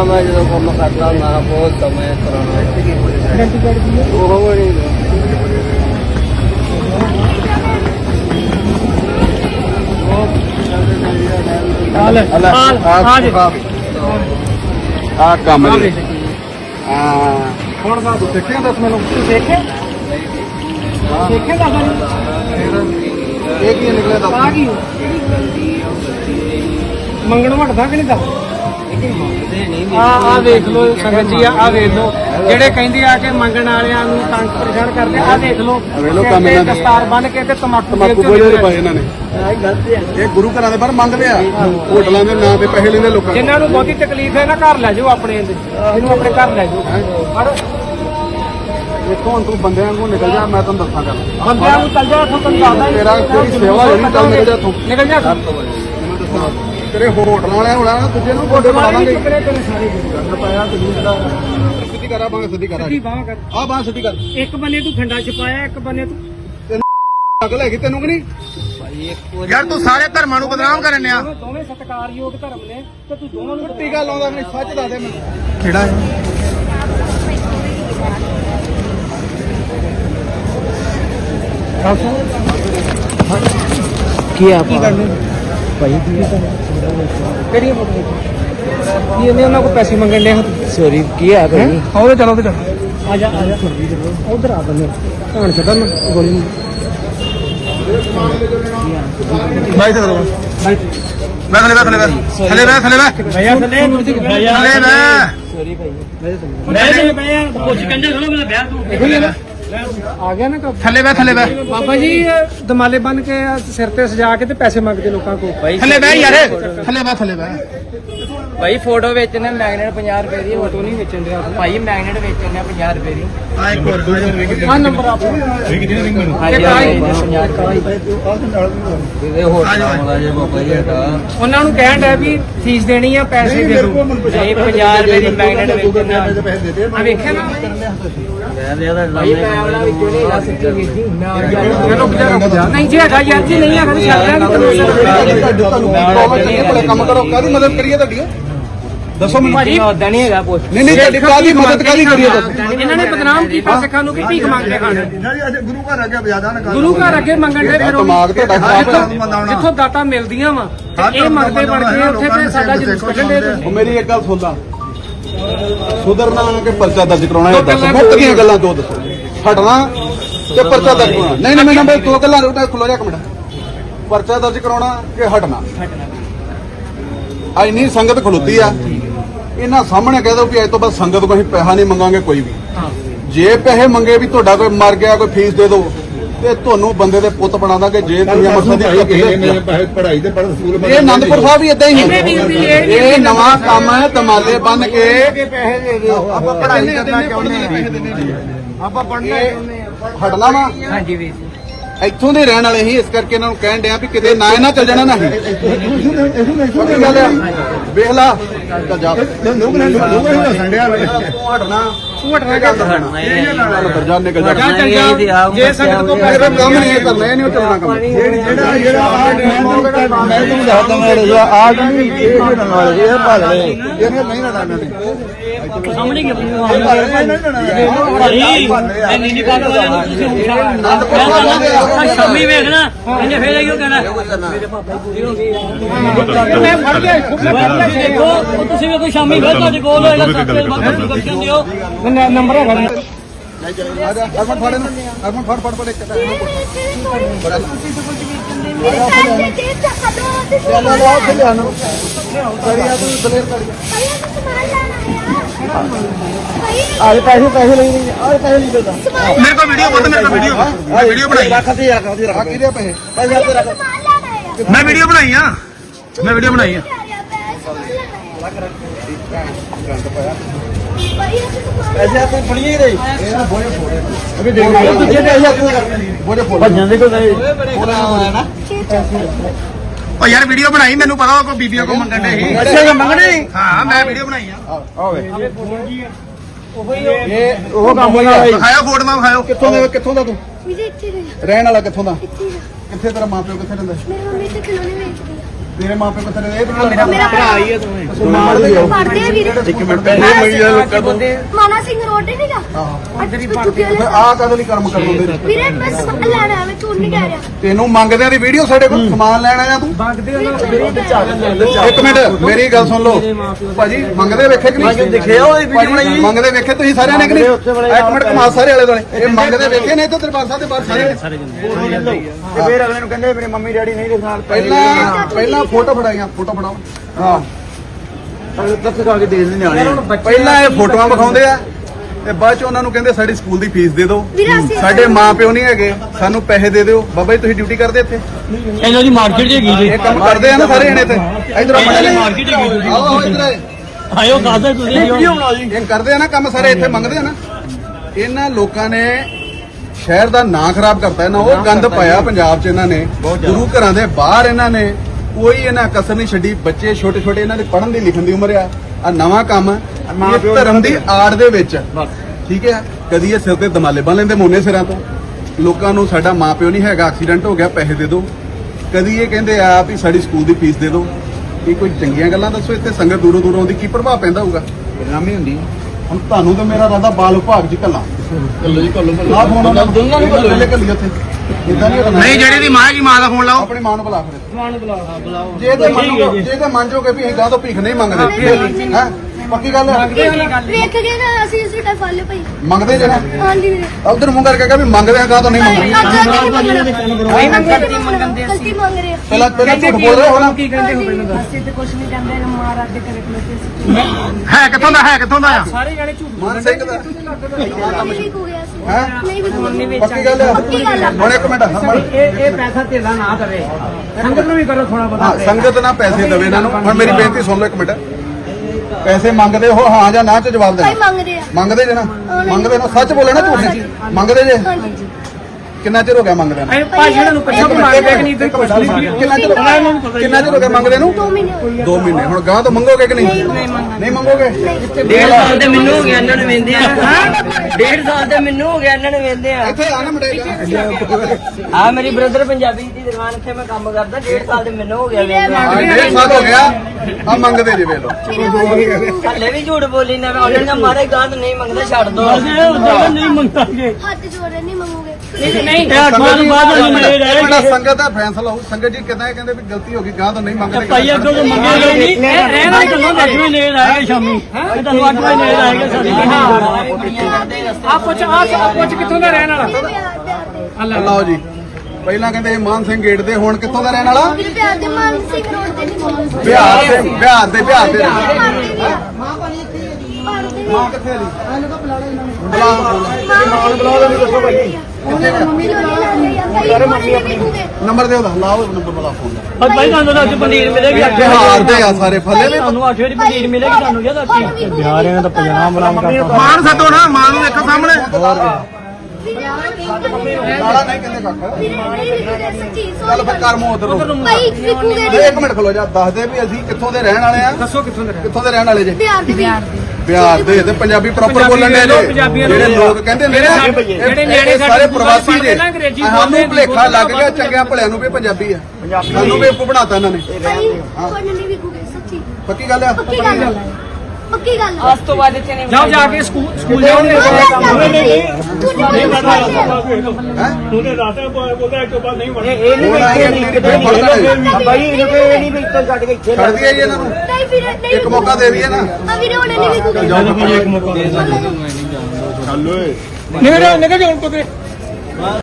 ਹਾਂ ਮੈਂ ਜਦੋਂ ਕੰਮ ਕਰਦਾ ਹੁੰਦਾ ਹਾਂ ਬਹੁਤ ਸਮੇਂ ਹੈ ਉਹ ਬਣੀ ਹਾਲ ਹਾਲ ਹਾਂ। ਜੀ। ਆ ਕੰਮ ਆ ਜੀ। ਹੁਣ ਦਾ ਤੂੰ ਸਿੱਖਿਆ ਦੱਸ ਮੈਨੂੰ? ਤੂੰ ਦੇਖੇ ਦੇਖੇ ਦਾ ਇਹ ਕੀ ਨਿਕਲਿਆ ਦੱਸ। ਆ ਕੀ ਮੰਗਣ ਵਟਦਾ ਕਿ ਨਹੀਂ ਦਾ ਆ ਆ ਵੇਖ ਲੋ ਸੰਗਤ ਜੀ ਆ ਆ ਵੇਖ ਲੋ ਜਿਹੜੇ ਕਹਿੰਦੇ ਆ ਕਿ ਮੰਗਣ ਵਾਲਿਆਂ ਨੂੰ ਤੰਗ ਪਰੇਸ਼ਾਨ ਕਰਦੇ ਆ ਵੇਖ ਲੋ ਆਹ ਵੇਖ ਲਓ ਕੰਮ ਇਹਨਾਂ ਦੇ। ਦਸਤਾਰ ਬੰਨ ਕੇ ਤੇ ਤਮਾਕੂ ਤਮਾਕੂ ਬੋਲੇ। ਪਾਏ ਇਹਨਾਂ ਨੇ। ਇਹ ਗੁਰੂ ਘਰਾਂ ਦੇ ਬਾਹਰ ਮੰਗਦੇ ਆ ਹੋਟਲਾਂ ਦੇ ਨਾਂ ਤੇ ਪੈਸੇ ਲੈਂਦੇ ਲੋਕਾਂ ਜਿਨ੍ਹਾਂ ਨੂੰ ਬਹੁਤੀ ਤਕਲੀਫ ਹੈ ਨਾ ਘਰ ਲੈ ਜਾਓ ਆਪਣੇ ਇਹਨੂੰ ਆਪਣੇ ਘਰ ਲੈ ਜਾਓ। ਪਰ ਦੇਖੋ ਹੁਣ ਤੂੰ ਬੰਦਿਆਂ ਵਾਂਗੂ ਨਿਕਲ ਜਾ ਮੈਂ ਤੈਨੂੰ ਦੱਸਾਂ ਗੱਲ ਬੰਦਿਆਂ ਨੂੰ ਚੱਲ ਜਾ ਇੱਥੋਂ ਤੈਨੂੰ ਦੱਸਦਾ ਹੀ। ਤੇਰਾ ਤੇਰੀ ਸੇਵਾ ਜਿਹੜੀ ਚੱਲ ਨਿਕਲ ਜਾ ਇੱਥੋਂ। ਨਿਕਲ ਜਾ। ਤੇਰੇ ਹੋਟਲਾਂ ਵਾਲਿਆਂ ਹੋਣਾ ਨਾ ਦੂਜੇ ਨੂੰ ਗੋਡੇ ਬਣਾ ਮਾਰੀ ਗੁਰੂ ਪਾਇਆ ਤੂੰ ਜਿਹੜਾ ਸਿੱਧੀ ਕਰ ਬਾਂਹ ਸਿੱਧੀ ਕਰ ਸਿੱਧੀ ਬਾਹ ਕਰ। ਆ ਬਾਂਹ ਸਿੱਧੀ ਕਰ ਇੱਕ ਬੰਨੇ ਤੂੰ ਖੰਡਾ ਛਪਾਇਆ ਇੱਕ ਬੰਨੇ ਤੂੰ ਅਕਲ ਹੈਗੀ ਤੈਨੂੰ ਕਿ ਨਹੀਂ? ਭਾਈ ਇੱਕ ਵਾਰੀ ਯਾਰ ਤੂੰ ਸਾਰੇ ਧਰਮਾਂ ਨੂੰ ਬਦਨਾਮ ਕਰਨ ਆ ਦੋਵੇਂ- ਸਤਿਕਾਰਯੋਗ ਧਰਮ ਨੇ ਤੇ ਤੂੰ ਦੋਵਾਂ ਨੂੰ ਟੀਕਾ ਲਾਉਂਦਾ ਮੈਨੂੰ ਸੱਚ ਦੱਸ ਦੇ ਮੈਨੂੰ। ਕਿਹੜਾ ਹੈ ਕੀ ਆ ਕੀ ਕਰਨੇ? ਭਾਈ ਕੀ ਕਿਹੜੀਆਂ ਫੋਟੋ ਕੀ ਇਹਨੇ ਉਹਨਾਂ ਕੋਲ ਪੈਸੇ ਮੰਗਣ ਦੇ ਸੌਰੀ ਕੀ ਆ ਭਾਈ ਆਓ ਚਲੋ ਤੇ ਚਲੋ ਆ ਜਾ ਆ ਜਾ। ਉਧਰ ਆ ਬੰਦੇ। ਧਾਨ ਛੱਡਣ ਗੋਲੀ। ਨੂੰ ਬਾਈ ਤੇ ਕਰੋ ਮੈਂ ਥਲੇ ਬੈ ਥਲੇ ਬੈ ਥਲੇ ਬੈ ਥਲੇ ਬੈ ਭਈਆ ਥੱਲੇ। ਭਈਆ ਥਲੇ ਬੈ ਸੌਰੀ ਭਾਈ ਮੈਂ ਤੇ ਭਈਆ ਪੁੱਛ ਕੰਜਾ ਖੜੋ ਮੇਰਾ ਵਿਆਹ ਤੂੰ। ਆ ਗਿਆ ਨਾ ਕੰਮ? ਥਲੇ ਬੈ ਥਲੇ ਬੈ ਬਾਬਾ ਜੀ ਇਹ ਦਮਾਲੇ ਬੰਨ ਕੇ ਸਿਰ ਤੇ ਸਜਾ ਕੇ ਤੇ ਪੈਸੇ ਮੰਗਦੇ ਲੋਕਾਂ ਭਾਈ ਥਲੇ ਬੈ ਯਾਰ। ਥਲੇ ਬੈ ਥਲੇ ਬੈ ਭਾਈ ਫੋਟੋ ਵੇਚਣੇ ਮੈਗਨੇਟ 50 ਰੁਪਏ ਦੀ ਫੋਟੋ ਨਹੀਂ ਵੇਚਣ ਦਿਆ ਭਾਈ ਮੈਗਨੇਟ ਵੇਚਣੇ 50 ਰੁਪਏ ਦੀ। ਆ ਇੱਕ ਹੋਰ 2000 ਆ ਨੰਬਰ ਆਪਣਾ ਹਾਂਜੀ ਇਹ ਕਾਹੀ? ਇਹਦੇ ਹੋਰ ਮਾਮਲਾ ਜੇ ਬਾਬਾ ਜੀ ਦਾ ਉਹਨਾਂ ਨੂੰ ਕਹਿਣ ਡਿਆ ਵੀ ਫੀਸ ਦੇਣੀ ਆ ਪੈਸੇ ਦੇ ਦਿਓ ਨਹੀਂ 50 ਰੁਪਏ ਦੀ ਮੈਗਨੇਟ ਵੇਚਣੇ ਆ ਵੇਖਿਆ ਨਾ। ਮੈਂ ਲਿਆ ਦਾ ਭਾਈ ਮੈਂ ਵਾਲਾ ਵਿੱਚੋਂ ਨਹੀਂ ਲਾ ਸਕੀ ਵੀਰ ਜੀ ਮੈਂ ਆ ਗਿਆ ਰੁਕ ਜਾ ਰੁਕ ਜਾ ਨਹੀਂ ਜੀ ਹੈਗਾ ਯਾਰ ਜੀ ਨਹੀਂ ਹੈਗਾ ਤਾਂ ਛੱਡ ਦਿਆਂਗੇ ਤੈਨੂੰ ਤੁਹਾਨੂੰ ਚੰਗੇ ਭਲੇ ਕੰਮ ਕਰੋ ਕਾਦੀ ਮਦਦ ਕਰੀਏ ਤੁਹਾਡੀ ਦੱਸੋ ਮੈਨੂੰ ਭਾਜੀ ਉਦਾਂ ਨਹੀਂ ਹੈਗਾ ਪੁੱਛ ਨਹੀਂ ਨਹੀਂ ਤੁਹਾਡੀ ਕਾਦੀ ਮਦਦ ਕਾਦੀ ਕਰੀਏ ਦੱਸੋ ਇਹਨਾਂ ਨੇ ਬਦਨਾਮ ਕੀਤਾ ਸਿੱਖਾਂ ਨੂੰ ਕਿ ਭੀਖ ਮੰਗਦੇ ਖਾਣ ਗੁਰੂ ਘਰ ਅੱਗੇ ਬਜਾਦਾ ਨਾ ਗੁਰੂ ਘਰ ਅੱਗੇ ਮੰਗਣ ਦੇ ਫਿਰ ਉਹ ਦਿਮਾਗ ਤੁਹਾਡਾ ਖਰਾਬ ਹੈ। ਜਿੱਥੋਂ- ਜਿੱਥੋਂ ਦਾਤਾ ਮਿਲਦੀਆਂ ਵਾ ਇਹ ਮੰਗਦੇ ਬਣ ਕੇ ਉੱਥੇ ਤੇ ਸਾਡਾ ਜਲੂਸ ਕੱਢਣ ਦੇ ਤੁਸੀਂ। ਉਹ ਮੇਰੀ ਇੱਕ ਗੱਲ ਸੁਣ ਲਾ ਸੁਧਰਨਾ ਕਿ ਪਰਚਾ ਦਰਜ ਕਰਾਉਣਾ ਇਹ ਦੋ ਦੱਸ ਗੱਲਾਂ ਮੁੱਕ ਦੀਆਂ ਗੱਲਾਂ ਦੋ ਦੱਸੋ ਹਟਣਾ ਤੇ ਪਰਚਾ ਦਰਜ ਕਰਾਉਣਾ। ਨਹੀਂ ਨਹੀਂ ਮੈਂ ਨੰਬਰ ਦੋ ਗੱਲਾਂ ਰੁਕਾ ਖਲੋ ਜਾ ਇੱਕ ਮਿੰਟ। ਪਰਚਾ ਦਰਜ ਕਰਾਉਣਾ ਕਿ ਹਟਣਾ? ਅੱਜ ਨਹੀਂ ਸੰਗਤ ਖਲੋਤੀ ਆ ਇਹਨਾਂ ਸਾਹਮਣੇ ਕਹਿ ਦੋ ਵੀ ਅੱਜ ਤੋਂ ਬਾਅਦ ਸੰਗਤ ਕੋਈ ਪੈਸਾ ਨਹੀਂ ਮੰਗਾਂਗੇ ਕੋਈ ਵੀ। ਜੇ ਪੈਸੇ ਮੰਗੇ ਵੀ ਤੁਹਾਡਾ ਕੋਈ ਮਰ ਗਿਆ ਕੋਈ ਫੀਸ ਦੇ ਦਿਓ ਤੇ ਤੁਹਾਨੂੰ ਬੰਦੇ ਦੇ ਪੁੱਤ ਬਣਾ ਦਾਂਗੇ ਜੇ ਤੁਸੀਂ ਅੰਮ੍ਰਿਤਸਰ ਦੀ ਪੜ੍ਹਾਈ ਤੇ ਪੜ੍ਹ ਸਕੂਲ ਇਹ ਆਨੰਦਪੁਰ ਸਾਹਿਬ ਵੀ ਇਦਾਂ ਹੀ ਇਹ- ਨਵਾਂ ਕੰਮ ਹੈ ਤਮਾਲੇ ਬੰਨ ਕੇ ਪੈਸੇ ਦੇ ਦਿਓ ਆਪਾਂ ਪੜ੍ਹਾਈ ਕਰਨਾ ਚਾਹੁੰਦੇ ਆਪਾਂ ਪੜ੍ਹਨਾ ਹਟਣਾ ਵਾ? ਹਾਂਜੀ ਵੀਰ ਇੱਥੋਂ ਦੇ ਰਹਿਣ ਵਾਲੇ ਹੀ ਇਸ ਕਰਕੇ ਇਹਨਾਂ ਨੂੰ ਕਹਿਣ ਡਿਆ ਵੀ ਕਿਤੇ ਨਾ ਇਹ ਨਾ ਚੱਲ ਜਾਣਾ ਨਹੀਂ ਵੇਖ ਲਾ। ਚੱਲ ਜਾ। ਲੋਕ ਨੇ ਲੋਕ ਨੇ ਹਟਣਾ। ਤੂੰ ਹਟਣਾ ਕਰ ਚੱਲ ਫਿਰ ਜਾ ਨਿਕਲ ਜਾ ਜਾ ਚੱਲ ਜਾ ਜੇ ਸੰਗਤ ਕੋ ਮੇਰੇ ਪੈਸੇ ਕੰਮ ਨਹੀਂ ਇਹ ਕਰਨਾ ਇਹ ਨਹੀਂ ਚੱਲਣਾ ਕੰਮ। ਜਿਹੜਾ ਜਿਹੜਾ ਆ ਮੈਂ ਤੁਹਾਨੂੰ ਦੱਸਦਾ ਮੈਂ ਜਿਹੜਾ ਆ ਨਹੀਂ ਇਹ ਜਿਹੜਾ ਨਾਲ ਇਹ ਭਾਲ ਲੈ। ਇਹ ਨਹੀਂ ਨਾ ਲੈਣਾ ਨੇ ਸਾਹਮਣੇ ਕਿ ਨਹੀਂ ਨਹੀਂ ਬਾਤ ਵਾਲਿਆਂ ਨੂੰ ਤੁਸੀਂ ਸ਼ਾਮੀ ਵੇਖਣਾ ਇਹਨੇ ਫੇਰ ਆਈਓ ਕਹਿਣਾ। ਮੈਂ ਫੜ ਗਿਆ ਦੇਖੋ ਉਹ ਤੁਸੀਂ ਵੇਖੋ ਸ਼ਾਮੀ ਫੇਰ ਤੁਹਾਡੇ ਕੋਲ ਹੋਏਗਾ ਸੱਤੇ ਵਕਤ ਕਰਦੇ ਦਿਓ। ਨ- ਨੰਬਰ ਹੈਗਾ ਨਾ। ਆ ਜਾ ਅਰਮਨ ਫੜ ਇਹਨੂੰ ਅਰਮਨ ਫੜ ਫੜ ਫੜ ਇੱਕ ਤਾਂ ਇਹਨੂੰ ਪੁੱਛ। ਚੱਲ ਆ ਜਾ ਉੱਥੇ ਲਿਆ ਨੂੰ ਕੜੀਆ ਤੂੰ ਦਲੇਰ ਕੜੀਆ ਆਲੇ ਪੈਸੇ ਪੈਸੇ ਲਈ ਨਹੀਂ ਆਲੇ ਪੈਸੇ ਨਹੀਂ ਦੇਦਾ ਮੇਰੇ ਕੋਲ ਵੀਡੀਓ ਬੰਦ ਮੇਰੇ ਕੋਲ ਵੀਡੀਓ ਮੈਂ ਵੀਡੀਓ ਬਣਾਈ ਰੱਖ ਤੇ ਰੱਖ ਤੇ ਰੱਖ ਕਿਹਦੇ ਪੈਸੇ ਪੈਸੇ ਤੇ ਰੱਖ ਮੈਂ ਵੀਡੀਓ ਬਣਾਈ ਆ ਮੈਂ ਵੀਡੀਓ ਬਣਾਈ ਆ ਫੜੀਏ ਦੇ ਬੋਲੇ ਫੋੜੇ ਅਬੇ ਦੂਜੇ ਤੇ ਰੱਖ ਬੋਲੇ ਫੋੜੇ ਭੱਜਣ ਦੇ ਕੋਈ ਨਹੀਂ ਓ ਯਾਰ ਵੀਡੀਓ ਬਣਾਈ ਮੈਨੂੰ ਪਤਾ ਉਹ ਕੋ ਬੀਬੀਆਂ ਕੋ ਮੰਗਣ ਦੇ ਸੀ। ਅੱਛਾ ਇਹ ਮੰਗਣੇ ਹਾਂ ਮੈਂ ਵੀਡੀਓ ਬਣਾਈ ਆ। ਆਵੇ ਇਹ ਉਹ ਕੰਮ ਹੋਇਆ ਵਿਖਾਇਓ ਫੋਟੋਆਂ ਵਿਖਾਇਓ। ਕਿੱਥੋਂ ਦਾ ਕਿੱਥੋਂ ਦਾ ਤੂੰ? ਵੀਰੇ ਇੱਥੇ ਦੇ ਰਹਿਣ ਵਾਲਾ ਕਿੱਥੋਂ ਦਾ? ਕਿੱਥੇ ਤੇਰਾ ਮਾਪਿਓ ਕਿੱਥੇ ਰਹਿੰਦਾ? ਮੇਰੇ ਮੰਮੀ ਤੇ ਖਿਡੌਣੇ ਵੇਚਦੀ ਆ। ਤੇਰੇ ਮਾਪੇ ਕਿੱਥੇ ਨੇ ਇਹ ਤਾਂ ਮੇਰਾ ਭਰਾ ਹੀ ਹੈ ਮਾਰਦੇ ਹੋ ਪੜਦੇ ਆ ਵੀਰੇ। ਇੱਕ ਮਿੰਟ ਮੰਗੀ ਜਾ ਲੋਕਾਂ ਤੋਂ ਮਾਨਾ ਸਿੰਘ ਰੋਡ ਹੀ ਨਹੀਂਗਾ? ਆਹੋ ਅੱਜ ਤੂੰ ਚੁੱਕੀ ਫਿਰ ਆਹ ਕਦੋਂ ਲਈ ਕਰਮ ਕਰਵਾਉਂਦੇ ਨੇ ਵੀਰੇ ਮੈਂ ਸਮਾਨ ਲੈਣਾ ਮੈਂ ਝੂਠ ਨਹੀਂ ਕਹਿ ਰਿਹਾ। ਤੈਨੂੰ ਮੰਗਦਿਆਂ ਦੀ ਵੀਡੀਓ ਸਾਡੇ ਕੋਲ? ਸਮਾਨ ਲੈਣ ਆਇਆ ਤੂੰ? ਮੰਗਦੇ ਵੀਰੇ ਝੂਠ ਨਹੀਂ ਕਹਿ ਰਿਹਾ ਇੱਕ ਮਿੰਟ ਮੇਰੀ ਗੱਲ ਸੁਣ ਲਓ। ਭਾਜੀ ਮੰਗਦੇ ਵੇਖੇ ਕਿ ਨਹੀਂ? ਦਿਖਿਆ ਉਹ ਵੀਡੀਓ ਭਾਜੀ, ਮੰਗਦੇ ਵੇਖੇ ਤੁਸੀਂ ਸਾਰਿਆਂ ਨੇ ਕਿ ਨਹੀਂ? ਇੱਕ ਮਿੰਟ ਕਮਾਲ ਸਾਰੇ ਵਾਲੇ ਦੁਆਲੇ ਇਹ ਮੰਗਦੇ ਵੇਖੇ ਨੇ ਇੱਥੇ ਦਰਬਾਰ ਸਾਹਿਬ ਦੇ ਬਾਹਰ ਸਾਰੇ ਤੇ ਫਿਰ ਅਗਲੇ ਨੂੰ ਕਹਿੰਦੇ ਮੇਰੇ ਮੰਮੀ ਡੈਡੀ ਨਹੀਂ ਦੇ ਨਾਲ ਪਹਿਲਾਂ ਪਹਿਲਾਂ ਫੋਟੋ ਫੜਾਈਆਂ ਫੋਟੋ ਫੜਾਓ। ਹਾਂ। ਅਗਲੇ ਦੱਸ ਕਾ ਕੇ ਦੇ ਦਿੰਦੇ ਨਿਆਣੇ ਪਹਿਲਾਂ ਇਹ ਫੋਟੋਆਂ ਵਿਖਾਉਂਦੇ ਆ ਤੇ ਬਾਅਦ ਚ ਉਹਨਾਂ ਨੂੰ ਕਹਿੰਦੇ ਸਾਡੀ ਸਕੂਲ ਦੀ ਫੀਸ ਦੇ ਦਿਓ। ਸਾਡੇ ਮਾਂ ਪਿਓ ਨਹੀਂ ਹੈਗੇ ਸਾਨੂੰ ਪੈਸੇ ਦੇ ਦਿਓ। ਬਾਬਾ ਜੀ ਤੁਸੀਂ ਡਿਊਟੀ ਕਰਦੇ ਇੱਥੇ? ਇਹਨਾਂ ਦੀ ਮਾਰਕੀਟ ਜੀ। ਇਹ ਕੰਮ ਕਰਦੇ ਆ ਨਾ ਸਾਰੇ ਜਣੇ ਇੱਥੇ? ਇਧਰ ਆ ਇਹ ਮਾਰਕੀਟ ਚ ਹੈਗੀ ਆਓ ਆਓ ਇੱਧਰ। ਆਇਓ ਕਾਹਦਾ ਤੁਸੀਂ ਵੀਡੀਓ ਬਣਾਓ ਜੀ। ਇਹ ਕਰਦੇ ਆ ਨਾ ਕੰਮ ਸਾਰੇ ਇੱਥੇ ਮੰਗਦੇ ਆ ਨਾ। ਇਹਨਾਂ ਲੋਕਾਂ ਨੇ ਸ਼ਹਿਰ ਦਾ ਨਾਂ ਖਰਾਬ ਕਰਤਾ ਇਹਨਾਂ ਉਹ ਗੰਦ ਪਾਇਆ ਪੰਜਾਬ 'ਚ ਇਹਨਾਂ ਨੇ। ਗੁਰੂ ਘਰਾਂ ਦੇ ਬਾਹਰ ਇਹਨਾਂ ਨੇ ਕੋਈ ਇਹਨਾਂ ਕਸਰ ਨਹੀਂ ਛੱਡੀ ਬੱਚੇ ਛੋਟੇ ਛੋਟੇ ਇਹਨਾਂ ਦੇ ਪੜ੍ਹਨ ਦੀ ਲਿਖਣ ਦੀ ਉਮਰ ਆ। ਆ ਨਵਾਂ ਕੰਮ ਇਹ ਧਰਮ ਦੀ ਆੜ ਦੇ ਵਿੱਚ। ਠੀਕ ਹੈ? ਕਦੀ ਇਹ ਸਿਰ ਤੇ ਦਮਾਲੇ ਬੰਨ ਲੈਂਦੇ ਮੋਨੇ ਸਿਰਾਂ ਤੋਂ। ਲੋਕਾਂ ਨੂੰ ਸਾਡਾ ਮਾਂ ਪਿਓ ਨਹੀਂ ਹੈਗਾ ਐਕਸੀਡੈਂਟ ਹੋ ਗਿਆ ਪੈਸੇ ਦੇ ਦਿਓ ਕਦੀ ਇਹ ਕਹਿੰਦੇ ਆ ਵੀ ਸਾਡੀ ਸਕੂਲ ਦੀ ਫੀਸ ਦੇ ਦਿਓ ਇਹ ਕੋਈ ਚੰਗੀਆਂ ਗੱਲਾਂ ਦੱਸੋ ਇੱਥੇ ਸੰਗਤ ਦੂਰੋਂ ਦੂਰੋਂ ਆਉਂਦੀ ਕੀ ਪ੍ਰਭਾਵ ਪੈਂਦਾ ਹੋਊਗਾ? ਬਦਨਾਮੀ ਹੁੰਦੀ ਹੁਣ ਤੁਹਾਨੂੰ ਤਾਂ ਮੇਰਾ ਰਾਦਾ ਬਾਲ ਵਿਭਾਗ ਚ ਕੱਲਾ ਕੱਲੋ ਜੀ ਕੱਲੋ ਆ ਫੋਨ ਉਹਨਾਂ ਦੋਨਾਂ ਨੂੰ ਕੱਲੋ ਕੱਲੀ ਉੱਥੇ। ਇਦਾਂ ਨਹੀਂ ਨਹੀਂ ਜਿਹੜੇ ਦੀ ਮਾਂ ਜੀ ਮਾਂ ਦਾ ਫੋਨ ਲਾਓ। ਆਪਣੀ ਮਾਂ ਨੂੰ ਬੁਲਾ ਫਿਰ। ਮਾਂ ਨੂੰ ਬੁਲਾ ਜੇ ਤੇ ਮੰਨੋਗੇ ਜੇ। ਤੇ ਮੰਨ ਜਾਓਗੇ ਵੀ ਇਹ ਗਾਂ ਤੋਂ ਭੀਖ ਨਹੀਂ ਮੰਗਦੇ। ਹੈ ਪੱਕੀ ਗੱਲ ਹੈ? ਵੇਖ ਕੇ ਨਾ ਅਸੀਂ ਇਸ ਟਾਈਮ ਫੜ ਲਿਓ ਭਾਈ। ਮੰਗਦੇ ਜੇ ਨਾ? ਹਾਂਜੀ। ਉਧਰ ਮੂੰਹ ਕਰਕੇ ਕਹਾਂ ਵੀ ਮੰਗਦੇ ਆ ਗਾਂ ਤੋਂ ਨਹੀਂ ਮੰਗਦੇ। ਨਹੀਂ ਮੰਗਦੇ ਅਸੀਂ। ਮੰਗ ਰਹੇ ਹਾਂ ਪਹਿਲਾਂ ਪਹਿਲਾਂ ਝੂਠ ਬੋਲ ਰਹੇ ਹੋ ਨਾ। ਕੀ ਕਹਿੰਦੇ ਹੋ ਪਹਿਲਾਂ ਦੱਸ ਅਸੀਂ ਤੇ ਕੁਝ ਨਹੀਂ ਕਹਿੰਦੇ। ਨਾ ਮਹਾਰਾਜ ਦੇ ਹੈ ਕਿੱਥੋਂ ਦਾ ਹੈ ਕਿੱਥੋਂ ਦਾ ਆ? ਸਾਰੇ ਜਾਣੇ ਝੂਠ ਮਾਨ ਸਿੰਘ ਦਾ। ਨਹੀਂ ਵੀ ਹੋ? ਗਿਆ ਸੀ ਹੈ ਨਹੀਂ ਵੀ ਹੋ ਗਿਆ ਪੱਕੀ ਗੱਲ ਹੈ ਪੱਕੀ ਗੱਲ ਹੈ ਹੁਣ ਇੱਕ ਮਿੰਟ ਇਹ ਇਹ ਪੈਸਾ ਧੇਲਾ ਨਾ ਦੇਵੇ। ਸੰਗਤ ਨੂੰ ਵੀ ਕਰੋ ਥੋੜਾ ਹਾਂ ਬਹੁਤਾ ਸੰਗਤ ਨਾ ਪੈਸੇ ਦੇਵੇ ਇਹਨਾਂ ਨੂੰ। ਹੁਣ ਮੇਰੀ ਬੇਨਤੀ ਸੁਣ ਲਓ ਇੱਕ ਮਿੰਟ। ਪੈਸੇ ਮੰਗਦੇ ਹੋ ਹਾਂ ਜਾਂ ਨਾ ਚ ਜਵਾਬ ਦੇਣਾ। ਆ। ਮੰਗਦੇ ਜੇ ਨਾ। ਮੰਗਦੇ ਨਾ ਸੱਚ ਬੋਲੇ ਨਾ ਝੂਠ ਨਹੀਂ। ਮੰਗਦੇ ਜੇ? ਹਾਂਜੀ। ਕਿੰਨਾ ਚਿਰ ਹੋ ਗਿਆ ਮੰਗਦੇ ਨੂੰ? ਐ ਭਾਈ ਜਿਹੜਾ ਨੂੰ ਪਿੱਛੋਂ ਬੁਲਾ ਕੇ ਨਹੀਂ ਤੇ ਕੁਝ ਨਹੀਂ ਕਿੰਨਾ ਚਿਰ ਹੋ ਗਿਆ ਕਿੰਨਾ ਚਿਰ ਹੋ ਗਿਆ ਮੰਗਦੇ ਨੂੰ? 2 ਮਹੀਨੇ ਹੋ ਗਏ। 2 ਮਹੀਨੇ। ਹੁਣ ਗਾਂ ਤੋਂ ਮੰਗੋਗੇ ਕਿ ਨਹੀਂ? ਨਹੀਂ ਮੰਗੋਗੇ। ਡੇਢ ਸਾਲ ਤੇ ਮੈਨੂੰ ਹੋ ਗਿਆ ਇਹਨਾਂ ਨੂੰ ਵੇਂਦੇ ਆ ਡੇਢ ਸਾਲ ਤੇ ਮੈਨੂੰ ਹੋ ਗਿਆ ਇਹਨਾਂ ਨੂੰ ਵੇਂਦੇ ਆ ਇੱਥੇ ਆ ਨਾ ਮੜੇ ਆ ਮੇਰੀ ਬ੍ਰਦਰ ਪੰਜਾਬੀ ਦੀ ਦੁਕਾਨ ਇੱਥੇ ਮੈਂ ਕੰਮ ਕਰਦਾ। ਡੇਢ ਸਾਲ ਤੇ ਮੈਨੂੰ ਹੋ ਗਿਆ ਵੇਂਦੇ ਆ ਹਾਂ ਡੇਢ ਸਾਲ ਹੋ ਗਿਆ। ਆ ਮੰਗਦੇ ਜੇ ਵੇਖ ਲਓ। ਹੱਲੇ ਵੀ ਝੂਠ ਬੋਲੀ ਨਾ ਉਹਨਾਂ ਨੇ ਮਾਰੇ ਗਾਂ ਨਹੀਂ ਮੰਗਦਾ ਛੱਡ ਦੋ। ਨਹੀਂ ਮੰਗਾਂਗੇ ਹੱਥ ਜੋੜ ਰਹੇ ਨਹੀਂ ਮੰਗੋਗੇ। ਨਹੀਂ ਸੰਗਤ ਜੀ ਬੜਾ ਸੰਗਤ ਦਾ ਫੈਸਲਾ ਹੋਊ ਸੰਗਤ ਜੀ ਕਿਦਾਂ ਕਹਿੰਦੇ ਵੀ ਗਲਤੀ ਹੋ ਗਈ ਗਾਂ ਤੋਂ ਨਹੀਂ ਮੰਗਦੇ ਭਾਈ ਅੱਗੋਂ ਤੋਂ ਮੰਗੇਗਾ ਨਹੀਂ ਰਹਿਣਾ ਤੁਹਾਨੂੰ 8 ਵਜੇ ਨੇੜ ਆਏਗਾ ਸ਼ਾਮੀ ਇਹ ਤੁਹਾਨੂੰ 8 ਵਜੇ ਨੇੜ ਆਏਗਾ ਸਾਡੀ ਆ ਪੁੱਛ ਆ ਆ ਪੁੱਛ ਕਿੱਥੋਂ ਦਾ ਰਹਿਣ ਵਾਲਾ ਲਓ ਜੀ ਪਹਿਲਾਂ ਕਹਿੰਦੇ ਇਹ ਮਾਨ ਸਿੰਘ ਗੇਟ ਦੇ ਹੁਣ ਕਿੱਥੋਂ ਦਾ ਰਹਿਣ ਵਾਲਾ ਪਿਆਰ ਦੇ ਮਾਨ ਸਿੰਘ ਰੋਡ ਤੇ ਨਹੀਂ ਬਿਹਾਰ ਦੇ ਬਿਹਾਰ ਦੇ ਬਿਹਾਰ ਦੇ ਮਾਂ ਮਾਂ ਕਿੱਥੇ ਦੀ ਬੁਲਾ ਮਾਂ ਨੂੰ ਬੁਲਾ ਦੇ ਦੱਸੋ ਭਾਈ ਸਾਰੇ ਮੰਮੀ ਆਪਣੀ। ਨੰਬਰ ਦੇ ਉਹਦਾ ਲਾਓ ਨੰਬਰ ਬੁਲਾ ਫੋਨ ਦਾ ਭਾਈ ਤੁਹਾਨੂੰ ਅੱਜ ਪਨੀਰ ਮਿਲੇਗੀ ਅੱਠ ਬਿਹਾਰ ਦੇ ਆ ਸਾਰੇ ਫੱਲੇ ਵੀ ਤੁਹਾਨੂੰ 8 ਵਜੇ ਪਨੀਰ ਮਿਲੇਗੀ ਤੁਹਾਨੂੰ ਕਿਹਦਾ ਕੀ? ਬਿਹਾਰ ਇਹਨਾਂ ਦਾ ਪੰਜਾਬ ਮਾਂ ਨੂੰ ਸੱਦੋ ਨਾ ਮਾਂ ਨੂੰ ਦੇਖੋ ਸਾਹਮਣੇ। ਨਾਲਾ ਨਹੀਂ ਕਹਿੰਦੇ ਕੱਖ। ਸੱਚੀ ਚੱਲ ਫਿਰ ਕਰ ਉਧਰ ਇੱਕ ਮਿੰਟ ਖਲੋ ਜਾ ਦੱਸ ਦੇ ਵੀ ਅਸੀਂ ਕਿੱਥੋਂ ਦੇ ਰਹਿਣ ਵਾਲੇ ਆ। ਦੱਸੋ ਕਿੱਥੋਂ ਦਾ ਰਹਿਣ ਕਿੱਥੋਂ ਦੇ ਰਹਿਣ ਵਾਲੇ ਜੇ? ਬਿਹਾਰ ਦੇ। ਬਿਹਾਰ ਦੇ ਤੇ ਪੰਜਾਬੀ ਪ੍ਰੋਪਰ ਬੋਲਣ ਦੇ ਜਿਹੜੇ ਲੋਕ ਕਹਿੰਦੇ ਨੇ ਜਿਹੜੇ ਨਿਆਣੇ ਸਾਰੇ ਪ੍ਰਵਾਸੀ ਬੋਲਦੇ ਸਾਨੂੰ ਭੁਲੇਖਾ ਲੱਗ ਗਿਆ ਚੰਗਿਆਂ ਭਲਿਆਂ ਨੂੰ ਵੀ ਪੰਜਾਬੀ ਆ। ਸਾਨੂੰ ਬੇਵਕੂਫ ਬਣਾਤਾ ਇਹਨਾਂ ਨੇ। ਪੱਕੀ ਗੱਲ ਆ। ਪੱਕੀ ਗੱਲ ਹੈ। ਉਸ ਤੋਂ ਬਾਅਦ ਇੱਥੇ ਨਹੀਂ ਜਾਓ ਜਾ ਕੇ ਸਕੂਲ ਸਕੂਲ ਜਾਓ ਹੈ। ਤੂੰ ਇਹ ਨਹੀਂ ਭਾਈ ਇਹਨੂੰ ਕੋਈ ਨਹੀਂ ਵੀ ਇੱਥੋਂ ਕੱਢ ਕੇ ਇੱਥੇ ਛੱਡ ਦਈਏ ਜੀ ਇਹਨਾਂ ਨੂੰ। ਨਹੀਂ ਵੀਰੇ ਨਹੀਂ ਇੱਕ ਮੌਕਾ ਦੇ ਦਈਏ ਨਾ। ਆ ਵੀਰੇ ਉਹਨੇ ਨਹੀਂ। ਵਿਕੂਗੇ ਜਾਓ ਨਿਕਲ ਨਿਕਲ ਜਾਉਣ ਕੋ ਤੇ